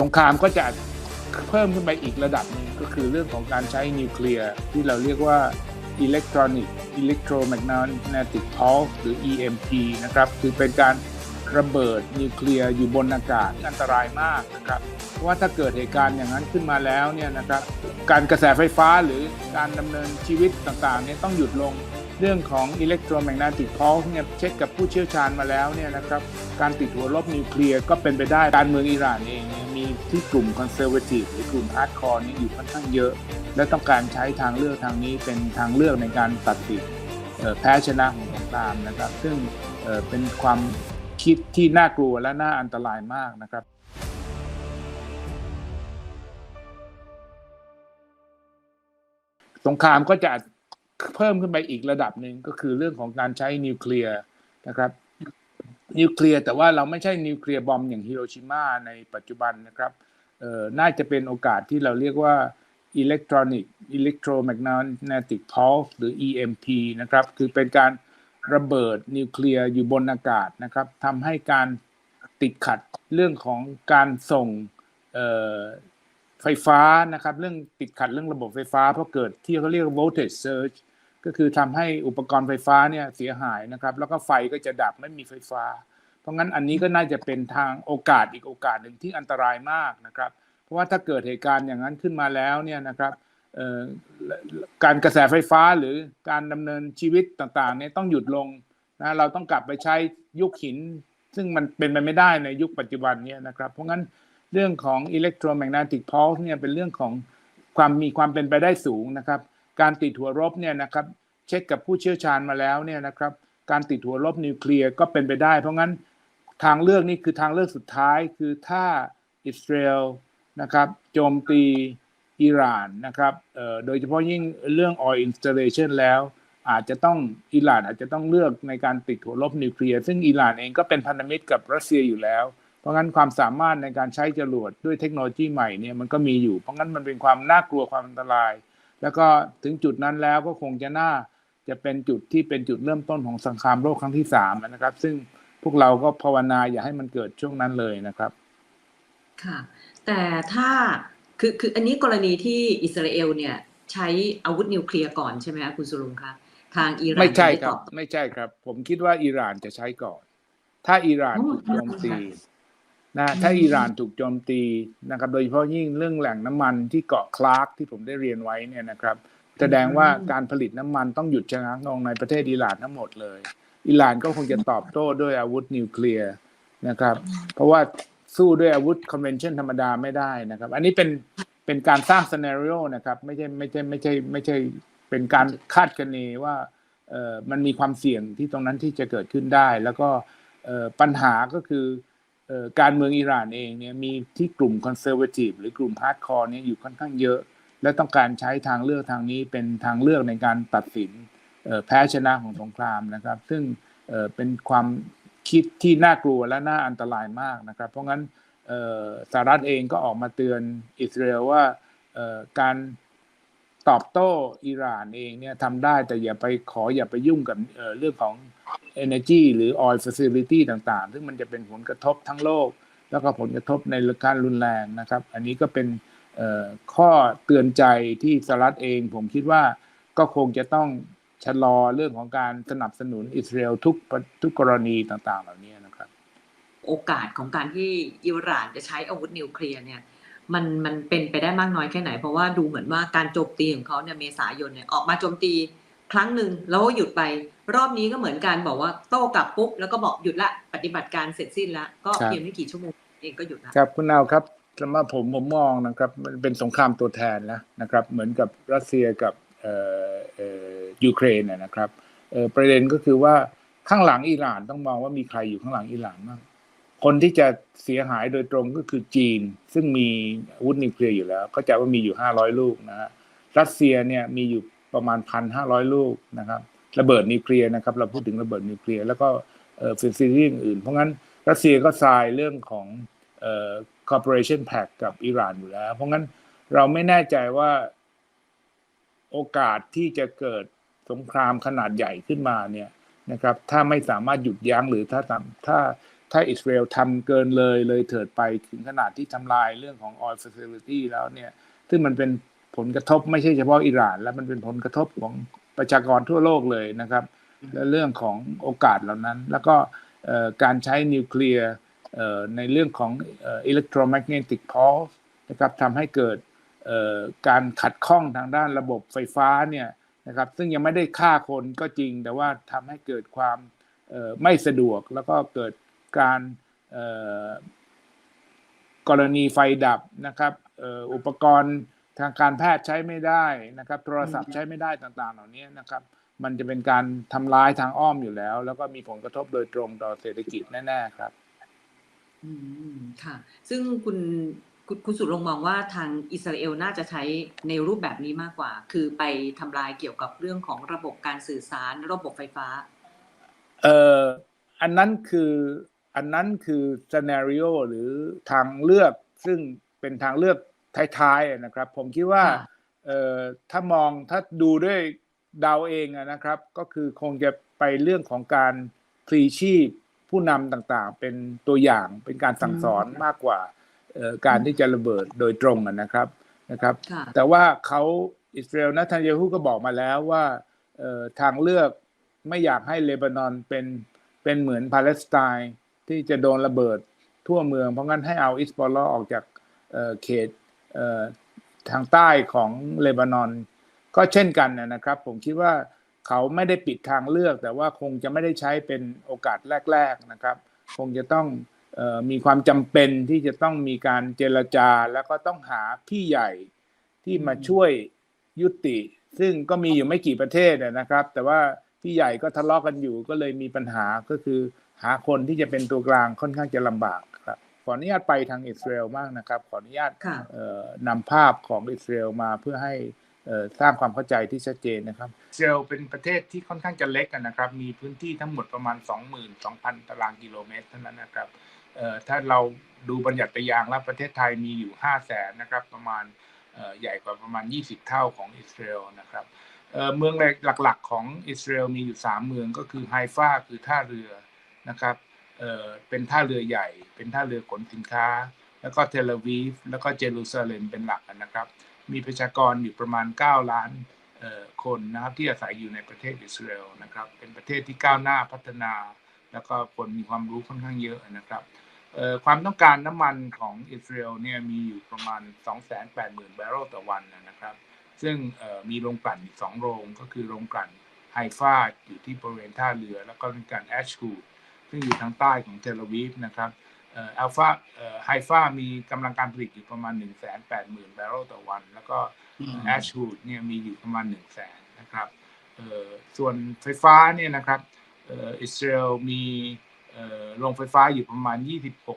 สงครามก็จะเพิ่มขึ้นไปอีกระดับหนึ่งก็คือเรื่องของการใช้นิวเคลียร์ที่เราเรียกว่า Electronic Electromagnetic Pulse หรือ EMP นะครับคือเป็นการระเบิดนิวเคลียร์อยู่บนอากาศอันตรายมากนะครับเพราะว่าถ้าเกิดเหตุการณ์อย่างนั้นขึ้นมาแล้วเนี่ยนะครับการกระแสไฟฟ้าหรือการดำเนินชีวิตต่างๆเนี่ยต้องหยุดลงเรื่องของ electromagnetic pulse เนี่ยเช็คกับผู้เชี่ยวชาญมาแล้วเนี่ยนะครับการติดหัวลบนิวเคลียร์ก็เป็นไปได้การเมืองอิหร่านเองเมีที่กลุ่มคอนเซอร์เวทีฟหรือกลุ่มฮาร์ดคอร์นี่อยู่ค่อนข้างเยอะ และต้องการใช้ทางเลือกทางนี้เป็นทางเลือกในการตัดสินแพ้ชนะของสงครามนะครับ ซึ่งเป็นความคิดที่น่ากลัวและน่าอันตรายมากนะครับสงครามก็จะเพิ่มขึ้นไปอีกระดับหนึ่งก็คือเรื่องของการใช้นิวเคลียร์นะครับ นิวเคลียร์แต่ว่าเราไม่ใช่นิวเคลียร์บอมอย่างฮิโรชิมาในปัจจุบันนะครับเอ่อน่าจะเป็นโอกาสที่เราเรียกว่า Electronic Electromagnetic Pulse หรือ EMP นะครับคือเป็นการระเบิดนิวเคลียร์อยู่บนอากาศนะครับทำให้การติดขัดเรื่องของการส่งไฟฟ้านะครับ เรื่องติดขัดเรื่องระบบไฟฟ้าเพราะเกิดที่เขาเรียกว่า voltage surge ก็คือทำให้อุปกรณ์ไฟฟ้าเนี่ยเสียหายนะครับ แล้วก็ไฟก็จะดับไม่มีไฟฟ้า เพราะงั้นอันนี้ก็น่าจะเป็นทางโอกาสอีกโอกาสหนึ่งที่อันตรายมากนะครับ เพราะว่าถ้าเกิดเหตุการณ์อย่างนั้นขึ้นมาแล้วเนี่ยนะครับการกระแสไฟฟ้าหรือการดำเนินชีวิตต่างๆเนี่ยต้องหยุดลงนะเราต้องกลับไปใช้ยุคหิน ซึ่งมันเป็นไปไม่ได้ในยุคปัจจุบันเนี่ยนะครับเพราะงั้นเรื่องของ electromagnetic pulse เนี่ยเป็นเรื่องของความมีความเป็นไปได้สูงนะครับ การติดหัวรบเนี่ยนะครับเช็คกับผู้เชี่ยวชาญมาแล้วเนี่ยนะครับการติดหัวรบนิวเคลียร์ก็เป็นไปได้ เพราะงั้นทางเลือกนี้คือทางเลือกสุดท้ายคือถ้าอิสราเอลนะครับโจมตีอิหร่านนะครับโดยเฉพาะยิ่งเรื่อง oil installation แล้ว อาจจะต้องอิหร่านอาจจะต้องเลือกในการติดหัวรบนิวเคลียร์ซึ่งอิหร่านเองก็เป็นพันธมิตรกับรัสเซียอยู่แล้ว เพราะงั้นความสามารถในการใช้จรวดด้วยเทคโนโลยีใหม่เนี่ยมันก็มีอยู่ เพราะงั้นมันเป็นความน่ากลัวความอันตราย แล้วก็ถึงจุดนั้นแล้วก็คงจะน่าจะเป็นจุดที่เป็นจุดเริ่มต้นของสงครามโลกครั้งที่สามนะครับ ซึ่งพวกเราก็ภาวนาอย่าให้มันเกิดช่วงนั้นเลยนะครับ ค่ะ แต่ถ้าคือคืออันนี้กรณีที่อิสราเอลเนี่ยใช้อาวุธนิวเคลียร์ก่อนใช่ไหมคะคุณสุรุงคะทางอิหร่านไม่ใช่จะครับตอไม่ใช่ครับ ผมคิดว่าอิหร่านจะใช้ก่อน ถ้าอิหร่านอ๋อถูกโจมตีค่ะ นะถ้าอิหร่านถูกโจมตีนะครับ โดยเฉพาะยิ่งเรื่องแหล่งน้ำมันที่เกาะคลาร์กที่ผมได้เรียนไว้เนี่ยนะครับ แสดงว่าการผลิตน้ำมันต้องหยุดชะงักลงในประเทศอิหร่านทั้งหมดเลย อิหร่านก็คงจะตอบโต้ด้วยอาวุธนิวเคลียร์นะครับ เพราะว่าสู้ด้วยอาวุธคอนเวนชั่นธรรมดาไม่ได้นะครับ อันนี้เป็นเป็นการสร้างซีนารีโอนะครับ ไม่ใช่ไม่ใช่ไม่ใช่ไม่ใช่เป็นการคาดคะเนว่าเอ่อมันมีความเสี่ยงที่ตรงนั้นที่จะเกิดขึ้นได้ แล้วก็เอ่อปัญหาก็คือเอ่อ การเมืองอิหร่านเองเนี่ยมีที่กลุ่มคอนเซอร์เวทีฟหรือกลุ่มฮาร์ดคอร์เนี่ยอยู่ค่อนข้างเยอะ และต้องการใช้ทางเลือกทางนี้เป็นทางเลือกในการตัดสินแพ้ชนะของสงครามนะครับ ซึ่งเป็นความคิดที่น่ากลัวและน่าอันตรายมากนะครับ เพราะงั้นสหรัฐเองก็ออกมาเตือนอิสราเอลว่าการ ตอบโต้อิหร่านเองเนี่ยทำได้แต่อย่าไปขออย่าไปยุ่งกับเเรื่องของ energy หรือ oil facility ต่างๆ ซึ่งมันจะเป็นผลกระทบทั้งโลก แล้วก็ผลกระทบในการรุนแรงนะครับ อันนี้ก็เป็นข้อเตือนใจที่สหรัฐเอง ผมคิดว่าก็คงจะต้องชะลอเรื่องของการสนับสนุนอิสราเอลทุกทุกกรณีต่างๆ เหล่านี้นะครับ โอกาสของการที่อิหร่านจะใช้อาวุธนิวเคลียร์เนี่ย มันมันเป็นไปได้มากน้อยแค่ไหน เพราะว่าดูเหมือนว่าการโจมตีของเขาเนี่ยเมษายนเนี่ยออกมาโจมตีครั้งหนึ่งแล้วก็หยุดไป รอบนี้ก็เหมือนกันบอกว่าโต้กลับปุ๊บแล้วก็บอกหยุดละปฏิบัติการเสร็จสิ้นละก็เพียงไม่กี่ชั่วโมงเองก็หยุดละครับคุณนาวครับสำหรับผมผมมองนะครับมันเป็นสงครามตัวแทนแล้วนะครับ เหมือนกับรัสเซียกับเออเออยูเครนนะครับประเด็นก็คือว่าข้างหลังอิหร่านต้องมองว่ามีใครอยู่ข้างหลังอิหร่านบ้าง คนที่จะเสียหายโดยตรงก็คือจีน ซึ่งมีอาวุธนิวเคลียร์อยู่แล้ว เข้าใจว่ามีอยู่ห้าร้อยลูกนะฮะรัสเซียเนี่ยมีอยู่ประมาณพันห้าร้อยลูกนะครับระเบิดนิวเคลียร์นะครับ เราพูดถึงระเบิดนิวเคลียร์แล้วก็เอ่อฟิสิลีอื่นๆเพราะงั้นรัสเซียก็ทรายเรื่องของเอ่อ cooperation pact กับอิหร่านอยู่แล้ว เพราะงั้นเราไม่แน่ใจว่าโอกาสที่จะเกิดสงครามขนาดใหญ่ขึ้นมาเนี่ยนะครับ ถ้าไม่สามารถหยุดยั้งหรือถ้าถ้า ถ้าอิสราเอลทำเกินเลยเลยเถิดไปถึงขนาดที่ทำลายเรื่องของ oil facility แล้วเนี่ย ซึ่งมันเป็นผลกระทบไม่ใช่เฉพาะอิหร่าน แล้วมันเป็นผลกระทบของประชากรทั่วโลกเลยนะครับ และเรื่องของโอกาสเหล่านั้น แล้วก็การใช้นิวเคลียร์ในเรื่องของอ่อ electromagnetic pulse นะครับทำให้เกิดการขัดข้องทางด้านระบบไฟฟ้าเนี่ยนะครับซึ่งยังไม่ได้ฆ่าคนก็จริง แต่ว่าทำให้เกิดความไม่สะดวกแล้วก็เกิด การเอ่อกรณีไฟดับนะครับเอ่ออุปกรณ์ทางการแพทย์ใช้ไม่ได้นะครับ โทรศัพท์ใช้ไม่ได้ต่างๆ เหล่านี้นะครับ มันจะเป็นการทำร้ายทางอ้อมอยู่แล้ว แล้วก็มีผลกระทบโดยตรงต่อเศรษฐกิจแน่ ๆ ครับ อืมค่ะ ซึ่งคุณคุณคุณสุรงค์มองว่าทางอิสราเอลน่าจะใช้ในรูปแบบนี้มากกว่า คือไปทำลายเกี่ยวกับเรื่องของระบบการสื่อสารระบบไฟฟ้า เอ่ออันนั้นคือ อันนั้นคือซีนารีโอหรือทางเลือกซึ่งเป็นทางเลือกท้ายๆอะนะครับ ผมคิดว่าค่ะเอ่อถ้ามองถ้าดูด้วยเดาเองอะนะครับ ก็คือคงจะไปเรื่องของการพลีชีพผู้นำต่างๆ เป็นตัวอย่างเป็นการสั่งสอนมากกว่าเอ่อการที่จะระเบิดโดยตรงอะนะครับนะครับค่ะแต่ว่าเขาอิสราเอลนะทันยาฮูก็บอกมาแล้วว่าเอ่อทางเลือกไม่อยากให้เลบานอนเป็นเป็นเหมือนปาเลสไตน์ ที่จะโดนระเบิดทั่วเมือง เพราะงั้นให้เอาอิสบอลลอออกจากเขตทางใต้ของเลบานอน ก็เช่นกันนะครับ ผมคิดว่าเขาไม่ได้ปิดทางเลือก แต่ว่าคงจะไม่ได้ใช้เป็นโอกาสแรก ๆนะครับ คงจะต้องออมีความจำเป็นที่จะต้องมีการเจรจาแล้วก็ต้องหาพี่ใหญ่ที่มาช่วยยุติ ซึ่งก็มีอยู่ไม่กี่ประเทศนะครับ แต่ว่าพี่ใหญ่ก็ทะเลาะกันอยู่ก็เลยมีปัญหาก็คือ หาคนที่จะเป็นตัวกลางค่อนข้างจะลำบากครับขออนุญาตไปทางอิสราเอลมากนะครับ ขออนุญาตค่ะเอ่อนำภาพของอิสราเอลมาเพื่อให้เอ่อสร้างความเข้าใจที่ชัดเจนนะครับอิสราเอลเป็นประเทศที่ค่อนข้างจะเล็กอะนะครับ มีพื้นที่ทั้งหมดประมาณ 22,000 ตารางกิโลเมตรเท่านั้นนะครับเอ่อถ้าเราดูบัญญัติยางแล้วประเทศไทยมีอยู่5แสนนะครับประมาณเอ่อใหญ่กว่าประมาณ 20 เท่าของอิสราเอลนะครับเอ่อเมืองหลักๆของอิสราเอลมีอยู่ 3 เมืองก็คือไฮฟาคือท่าเรือ นะครับเเป็นท่าเรือใหญ่ เป็นท่าเรือขนสินค้า แล้วก็เทลวีฟแล้วก็เยรูซาเล็มเป็นหลักนะครับ มีประชากรอยู่ประมาณ 9 ล้านคนนะครับที่อาศัยอยู่ในประเทศอิสราเอลนะครับ เป็นประเทศที่ก้าวหน้าพัฒนา แล้วก็คนมีความรู้ค่อนข้างเยอะนะครับความต้องการน้ำมันของอิสราเอลเนี่ยมีอยู่ประมาณ 280,000 บาร์เรลต่อวันนะครับ ซึ่งมีโรงกลั่นอีก 2 โรง ก็คือโรงกลั่นไฮฟาอยู่ที่บริเวณท่าเรือ แล้วก็โรงกลั่นแอชคูด ซึ่งอยู่ทางใต้ของเทลอาวีฟนะครับเอ่ออัลฟาเอ่อไฮฟามีกำลังการผลิตอยู่ประมาณ 1 8 0 0 0 0บาร์เรลต่อวัน แล้วก็แอชวูดเนี่ยมีอยู่ประมาณ 1 0 0 0 0แสนนะครับเอ่อส่วนไฟฟ้าเนี่ยนะครับเอ่ออิสราเอลมีเอ่อโรงไฟฟ้าอยู่ประมาณ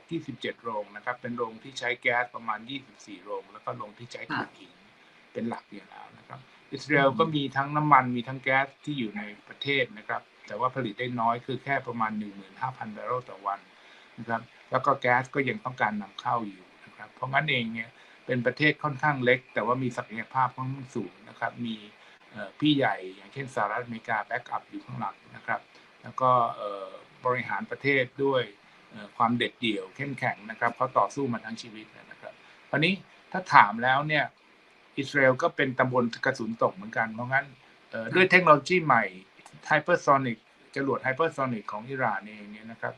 26-27 โรงนะครับ เป็นโรงที่ใช้แก๊สประมาณ 24 โรง แล้วก็โรงที่ใช้ถ่านหินเป็นหลักอยู่แล้วนะครับ อิสราเอลก็มีทั้งน้ำมันมีทั้งแก๊สที่อยู่ในประเทศนะครับ แต่ว่าผลิตได้น้อยคือแค่ประมาณ 15,000บาร์เรลต่อวันนะครับแล้วก็แก๊สก็ยังต้องการนำเข้าอยู่นะครับเพราะงั้นเองเนี่ยเป็นประเทศค่อนข้างเล็ก แต่ว่ามีศักยภาพค่อนข้างสูงนะครับมีพี่ใหญ่อย่างเช่นสหรัฐอเมริกาแบ็กอัพอยู่ข้างหลังนะครับแล้วก็บริหารประเทศด้วยความเด็ดเดี่ยวเข้มแข็งนะครับเขาต่อสู้มาทั้งชีวิตนะครับคราวนี้ถ้าถามแล้วเนี่ยอิสราเอลก็เป็นตำบลกระสุนตกเหมือนกัน เพราะงั้นด้วยเทคโนโลยีใหม่ ไฮเปอร์โซนิกจรวดไฮเปอร์โซนิกของอิหร่านเองเนี่ยนะครับ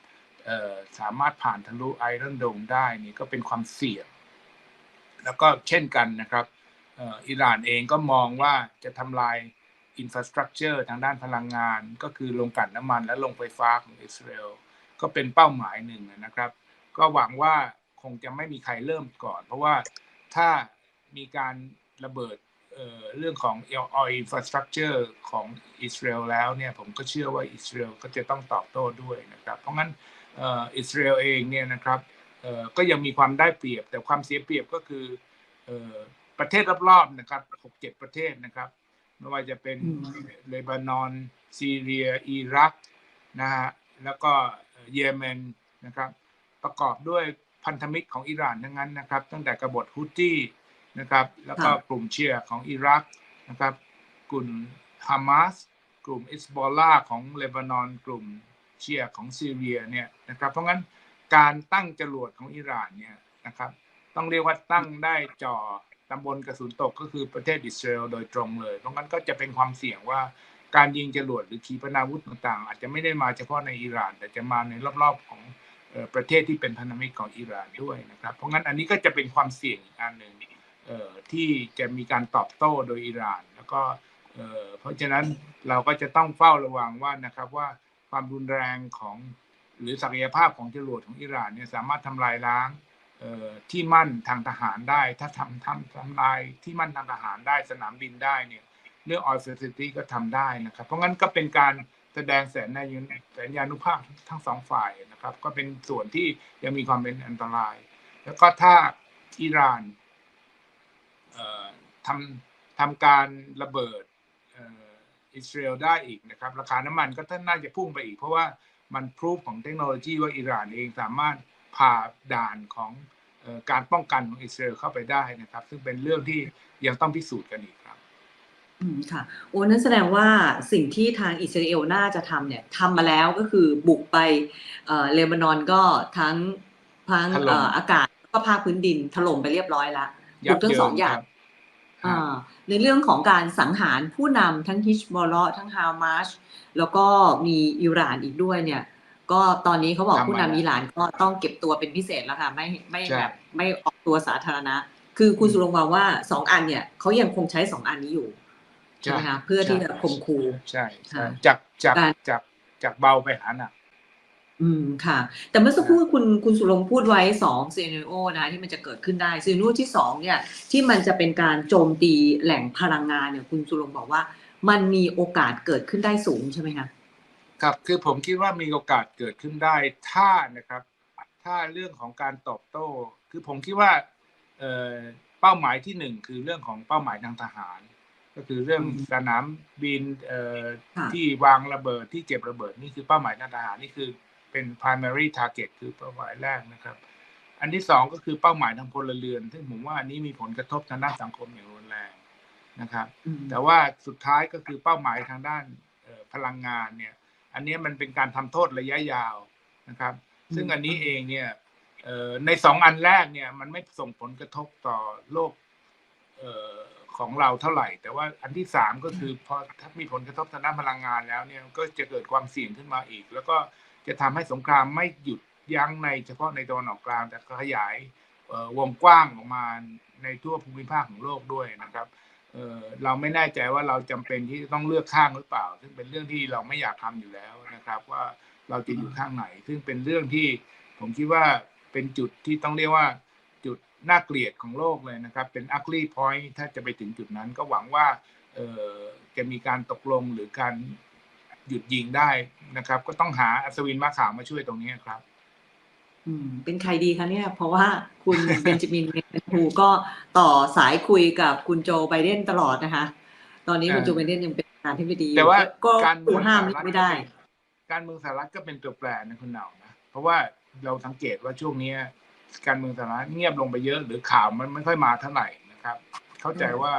สามารถผ่านทะลุไอรอนโดมได้นี่ก็เป็นความเสี่ยง แล้วก็เช่นกันนะครับอิหร่านเองก็มองว่าจะทำลายอินฟราสตรักเจอร์ทางด้านพลังงาน ก็คือโรงกลั่นน้ำมันและโรงไฟฟ้าของอิสราเอลก็เป็นเป้าหมายหนึ่งนะครับ ก็หวังว่าคงจะไม่มีใครเริ่มก่อน เพราะว่าถ้ามีการระเบิด เอ่อเรื่องของ oil infrastructure ของอิสราเอลแล้วเนี่ยผมก็เชื่อว่าอิสราเอลก็จะต้องตอบโต้ด้วยนะครับเพราะงั้นเอ่ออิสราเอลเองเนี่ยนะครับเอ่อก็ยังมีความได้เปรียบ แต่ความเสียเปรียบก็คือเอ่อประเทศรอบๆนะครับหกเจ็ดประเทศนะครับ ไม่ว่าจะเป็นอืมเลบานอน ซีเรีย อิรักนะฮะแล้วก็เยเมนนะครับ ประกอบด้วยพันธมิตรของอิหร่านทั้งนั้นนะครับ ตั้งแต่กบฏฮุตตี้ นะครับ แล้วก็ค่ะกลุ่มเชียร์ของอิรักนะครับ กลุ่มฮามาสกลุ่มอิสบอลลาของเลบานอน กลุ่มเชียร์ของซีเรียเนี่ยนะครับ เพราะงั้นการตั้งจรวดของอิหร่านเนี่ยนะครับ ต้องเรียกว่าตั้งได้จ่อตำบลกระสุนตกก็คือประเทศอิสราเอลโดยตรงเลย เพราะงั้นก็จะเป็นความเสี่ยงว่าการยิงจรวดหรือขีปนาวุธต่างๆ อาจจะไม่ได้มาเฉพาะในอิหร่าน แต่จะมาในรอบๆของเอ่อประเทศที่เป็นพันธมิตรของอิหร่านด้วยนะครับ เพราะงั้นอันนี้ก็จะเป็นความเสี่ยงอีกอันหนึ่งเอ่อ ที่จะมีการตอบโต้โดยอิหร่าน แล้วก็เพราะฉะนั้นเราก็จะต้องเฝ้าระวังว่านะครับว่าความรุนแรงของหรือศักยภาพของจรวดของอิหร่านเนี่ยสามารถทำลายล้างที่มั่นทางทหารได้ ถ้าทำทำทำลายที่มั่นทางทหารได้สนามบินได้เนี่ยเรื่อง oil facility ก็ทำได้นะครับ เพราะงั้นก็เป็นการแสดงแสนนยุแสนยานุภาพทั้งสองฝ่ายนะครับ ก็เป็นส่วนที่ยังมีความเป็นอันตราย แล้วก็ถ้าอิหร่าน ทำทำการระเบิดเอ่ออิสราเอลได้อีกนะครับ ราคาน้ำมันก็ท่านน่าจะพุ่งไปอีก เพราะว่ามันพรูฟของเทคโนโลยีว่าอิหร่านเองสามารถผ่าด่านของเอ่อการป้องกันของอิสราเอลเข้าไปได้นะครับ ซึ่งเป็นเรื่องที่ยังต้องพิสูจน์กันอีกครับอืมค่ะโอ้นั่นแสดงว่าสิ่งที่ทางอิสราเอลน่าจะทำเนี่ยทำมาแล้วก็คือบุกไปเอ่อเลบานอนก็ทั้งทั้งถล่มเอ่ออากาศแล้วก็ภาคพื้นดินถล่มไปเรียบร้อยแล้ว ยับุกทั้งสองอย่างครับอ่าในเรื่องของการสังหารผู้นำทั้งฮิชบอลเลาะห์ทั้งฮามาสแล้วก็มีอิหร่านอีกด้วยเนี่ย ก็ตอนนี้เขาบอกทำมาผู้นำแล้วอิหร่านก็ต้องเก็บตัวเป็นพิเศษแล้วค่ะ ไม่ไม่ใช่แบบไม่ออกตัวสาธารณะ คือคุณอืมสุรงค์มองว่าสองอันเนี่ยเขายังคงใช้สองอันนี้อยู่ใช่ไหมคะเพื่อที่จะข่มขู่ใช่ใช่ค่ะจากจากการจากจากเบาไปหาหนัก อืมค่ะ แต่เมื่อสักครู่คุณคุณสุรงค์พูดไว้สองซีนโอนะคะที่มันจะเกิดขึ้นได้ซีนโอที่สองเนี่ยที่มันจะเป็นการโจมตีแหล่งพลังงานเนี่ยคุณสุรงค์บอกว่า มันมีโอกาสเกิดขึ้นได้สูงใช่ไหมคะครับคือผมคิดว่ามีโอกาสเกิดขึ้นได้ถ้านะครับ ถ้าเรื่องของการตอบโต้ คือผมคิดว่าเอ่อเป้าหมายที่หนึ่งคือเรื่องของเป้าหมายทางทหาร ก็คือเรื่องอืมสนามบินเอ่อค่ะที่วางระเบิดที่เก็บระเบิดนี่คือเป้าหมายทางทหารนี่คือ เป็น primary target คือเป้าหมายแรกนะครับ อันที่สองก็คือเป้าหมายทางพลเรือน ซึ่งผมว่าอันนี้มีผลกระทบทางด้านสังคมอย่างรุนแรงนะครับอืมแต่ว่าสุดท้ายก็คือเป้าหมายทางด้านเอ่อพลังงานเนี่ย อันนี้มันเป็นการทำโทษระยะยาวนะครับ ซึ่งอันนี้เองเนี่ยเอ่อในสองอันแรกเนี่ยมันไม่ส่งผลกระทบต่อโลกเอ่อของเราเท่าไหร่ แต่ว่าอันที่สามก็คือพอถ้ามีผลกระทบทางด้านพลังงานแล้วเนี่ยก็จะเกิดความเสี่ยงขึ้นมาอีก แล้วก็ จะทำให้สงครามไม่หยุดยั้งในเฉพาะในตะวันออกกลางแต่ขยายวงกว้างออกมาในทั่วภูมิภาคของโลกด้วยนะครับเเราไม่แน่ใจว่าเราจำเป็นที่จะต้องเลือกข้างหรือเปล่า ซึ่งเป็นเรื่องที่เราไม่อยากทำอยู่แล้วนะครับ ว่าเราจะอยู่ข้างไหน ซึ่งเป็นเรื่องที่ผมคิดว่าเป็นจุดที่ต้องเรียกว่าจุดน่าเกลียดของโลกเลยนะครับ เป็น ugly point ถ้าจะไปถึงจุดนั้นก็หวังว่าจะมีการตกลงหรือการ หยุดยิงได้นะครับ ก็ต้องหาอัศวินม้าขาวมาช่วยตรงนี้ครับ อืม เป็นใครดีคะเนี่ย เพราะว่าคุณเบนจามินเนทันฮูก็ต่อสายคุยกับคุณโจไบเดนตลอดนะคะ ตอนนี้คุณอ่าโจไบเดนยังเป็นประธานาธิบดีอยู่แต่ว่าก็การเมืดูองห้ามสหรัฐไม่ได้ก็เป็นการเมืองสหรัฐก็เป็นตัวแปรนะคุณเหนานะเพราะว่าเราสังเกตว่าช่วงเนี้ยการเมืองสหรัฐเงียบลงไปเยอะหรือข่าวมันไม่ค่อยมาเท่าไหร่นะครับ เข้าใจว่า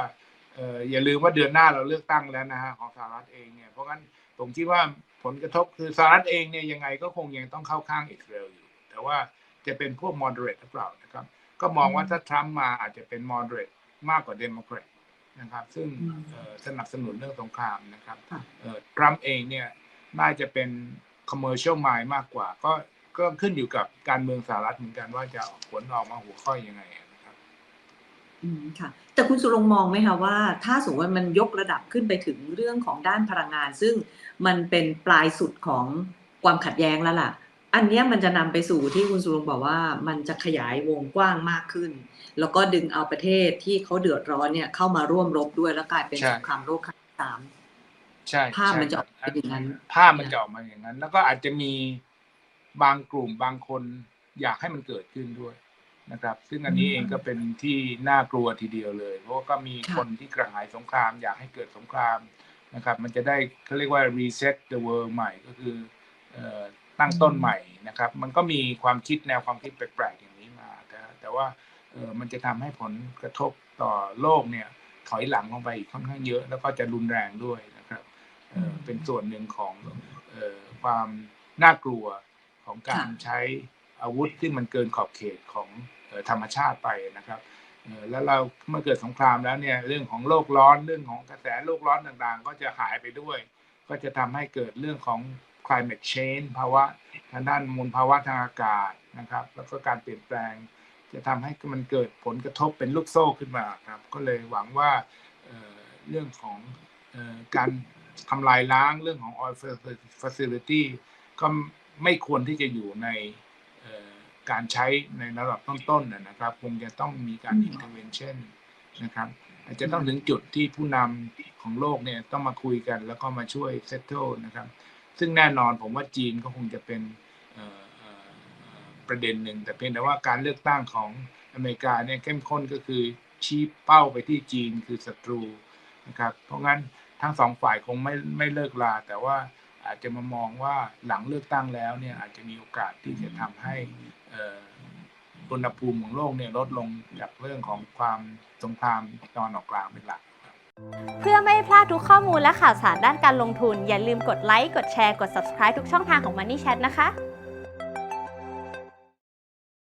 เอออย่าลืมว่าเดือนหน้าเราเลือกตั้งแล้วนะฮะของสหรัฐเองเนี่ยเพราะงั้น ผม คิดว่าผลกระทบคือสหรัฐเองเนี่ยยังไงก็คงยังต้องเข้าข้างอิสราเอลอยู่ แต่ว่าจะเป็นพวก moderate หรือเปล่านะครับ ก็มองว่าถ้าทรัมป์มาอาจจะเป็น moderate มากกว่าเดโมแครตนะครับ ซึ่งอืมเอ่อสนับสนุนเรื่องสงครามนะครับค่ะเอ่อทรัมป์เองเนี่ยน่าจะเป็น commercial mind มากกว่า ก็ก็ขึ้นอยู่กับการเมืองสหรัฐเหมือนกันว่าจะออกผลออกมาหัวข้อยังไงนะครับ อืมค่ะ แต่คุณสุรงค์มองไหมคะว่า ถ้าสมมติว่ามันยกระดับขึ้นไปถึงเรื่องของด้านพลังงาน ซึ่งมันเป็นปลายสุดของความขัดแย้งแล้วล่ะ อันเนี้ยมันจะนำไปสู่ที่คุณสุรงค์บอกว่า มันจะขยายวงกว้างมากขึ้น แล้วก็ดึงเอาประเทศที่เขาเดือดร้อนเนี่ยเข้ามาร่วมรบด้วยแล้วกลายเป็นใช่ สงครามโลกครั้งที่สาม ใช่ภาพใช่มันจะคอรัอบกเป็นอย่างนั้น ภาพมันจะออกมาอย่างนั้น แล้วก็อาจจะมีบางกลุ่มบางคนอยากให้มันเกิดขึ้นด้วย นะครับ ซึ่งอันนี้เองก็เป็นที่น่ากลัวทีเดียวเลย เพราะว่าก็มีค่ะคนที่กระหายสงคราม อยากให้เกิดสงครามนะครับ มันจะได้เขาเรียกว่า reset the world ใหม่ก็คือเอ่อตั้งต้นใหม่นะครับ มันก็มีความคิดแนวความคิดแปลกๆอย่างนี้มาแต่แต่ว่าเออมันจะทำให้ผลกระทบต่อโลกเนี่ยถอยหลังลงไปอีกค่อนข้างเยอะ แล้วก็จะรุนแรงด้วยนะครับเอ่อเป็นส่วนหนึ่งของเอ่อความน่ากลัวของการค่ะใช้อาวุธที่มันเกินขอบเขตของเอ่อ ธรรมชาติไปนะครับแล้วเราเมื่อเกิดสงครามแล้วเนี่ยเรื่องของโลกร้อนเรื่องของกระแสโลกร้อนต่างๆ ก็จะหายไปด้วย ก็จะทำให้เกิดเรื่องของ climate change ภาวะทางด้านมลภาวะทางอากาศนะครับ แล้วก็การเปลี่ยนแปลง จะทำให้มันเกิดผลกระทบเป็นลูกโซ่ขึ้นมาครับ ก็เลยหวังว่าเเรื่องของออการทำลายล้างเรื่องของ oil facility ก็ไม่ควรที่จะอยู่ใน การใช้ในระดับต้นๆนะนะครับ คงจะต้องมีการ intervention นะครับอาจจะต้องถึงจุดที่ผู้นำของโลกเนี่ยต้องมาคุยกัน แล้วก็มาช่วย settle นะครับ ซึ่งแน่นอนผมว่าจีนก็คงจะเป็นเอ่อเอ่อเอ่อประเด็นหนึ่ง แต่เพียงแต่ว่าการเลือกตั้งของอเมริกาเนี่ยเข้มข้นก็คือชี้เป้าไปที่จีนคือศัตรูนะครับ เพราะงั้นทั้งสองฝ่ายคงไม่ไม่เลิกลา แต่ว่าอาจจะมามองว่าหลังเลือกตั้งแล้วเนี่ยอาจจะมีโอกาสที่จะทำให้เอ่อ อุณหภูมิของโลกเนี่ยลดลงจากเรื่องของความสงครามตอนออกกลางเป็นหลัก เพื่อไม่พลาดทุกข้อมูลและข่าวสารด้านการลงทุน อย่าลืมกดไลค์ กดแชร์ กด subscribe ทุกช่องทางของ Money Chat นะคะ